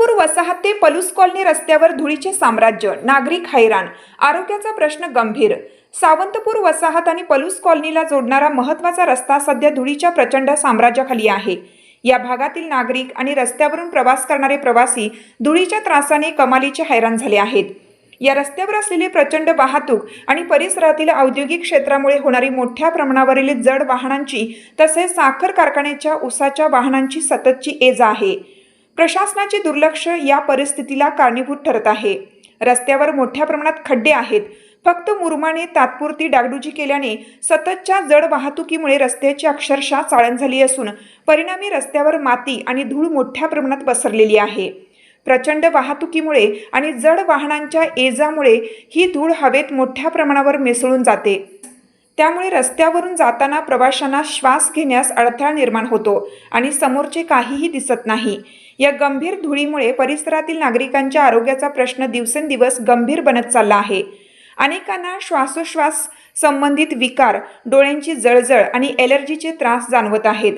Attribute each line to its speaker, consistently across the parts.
Speaker 1: सावंतपूर वसाहत ते पलूस कॉलनी रस्त्यावर धुळीचे साम्राज्य नागरिक हैराण आरोग्याचा प्रश्न गंभीर. सावंतपूर वसाहत आणि पलूस कॉलनीला जोडणारा महत्त्वाचा रस्ता सध्या धुळीच्या प्रचंड साम्राज्याखाली आहे. या भागातील नागरिक आणि रस्त्यावरून प्रवास करणारे प्रवासी धुळीच्या त्रासाने कमालीचे हैराण झाले आहेत. या रस्त्यावर असलेली प्रचंड वाहतूक आणि परिसरातील औद्योगिक क्षेत्रामुळे होणारी मोठ्या प्रमाणावरील जड वाहनांची तसेच साखर कारखान्याच्या उसाच्या वाहनांची सततची एजा आहे. प्रशासनाचे दुर्लक्ष या परिस्थितीला कारणीभूत ठरत आहे. रस्त्यावर मोठ्या प्रमाणात खड्डे आहेत. फक्त मुरमाने तात्पुरती डागडुजी केल्याने सततच्या जड वाहतुकीमुळे रस्त्याची अक्षरशः चाळण झाली असून परिणामी रस्त्यावर माती आणि धूळ मोठ्या प्रमाणात पसरलेली आहे. प्रचंड वाहतुकीमुळे आणि जड वाहनांच्या एजामुळे ही धूळ हवेत मोठ्या प्रमाणावर मिसळून जाते. त्यामुळे रस्त्यावरून जाताना प्रवाशांना श्वास घेण्यास अडथळा निर्माण होतो आणि समोरचे काहीही दिसत नाही. या गंभीर धुळीमुळे परिसरातील नागरिकांच्या आरोग्याचा प्रश्न दिवसेंदिवस गंभीर बनत चालला आहे. अनेकांना श्वासोश्वास संबंधित विकार डोळ्यांची जळजळ आणि एलर्जीचे त्रास जाणवत आहेत.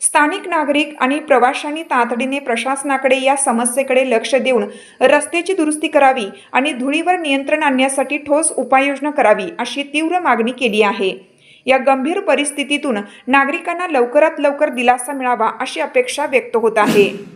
Speaker 1: स्थानिक नागरिक आणि प्रवाशांनी तातडीने प्रशासनाकडे या समस्येकडे लक्ष देऊन रस्त्याची दुरुस्ती करावी आणि धुळीवर नियंत्रण आणण्यासाठी ठोस उपाययोजना करावी अशी तीव्र मागणी केली आहे. या गंभीर परिस्थितीतून नागरिकांना लवकरात लवकर दिलासा मिळावा अशी अपेक्षा व्यक्त होत आहे.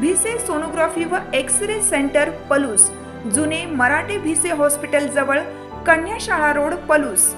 Speaker 1: भिसे सोनोग्राफी व एक्स रे सेंटर पलूस. जुने मराठे भिसे हॉस्पिटल जवळ कन्याशाळा रोड पलूस.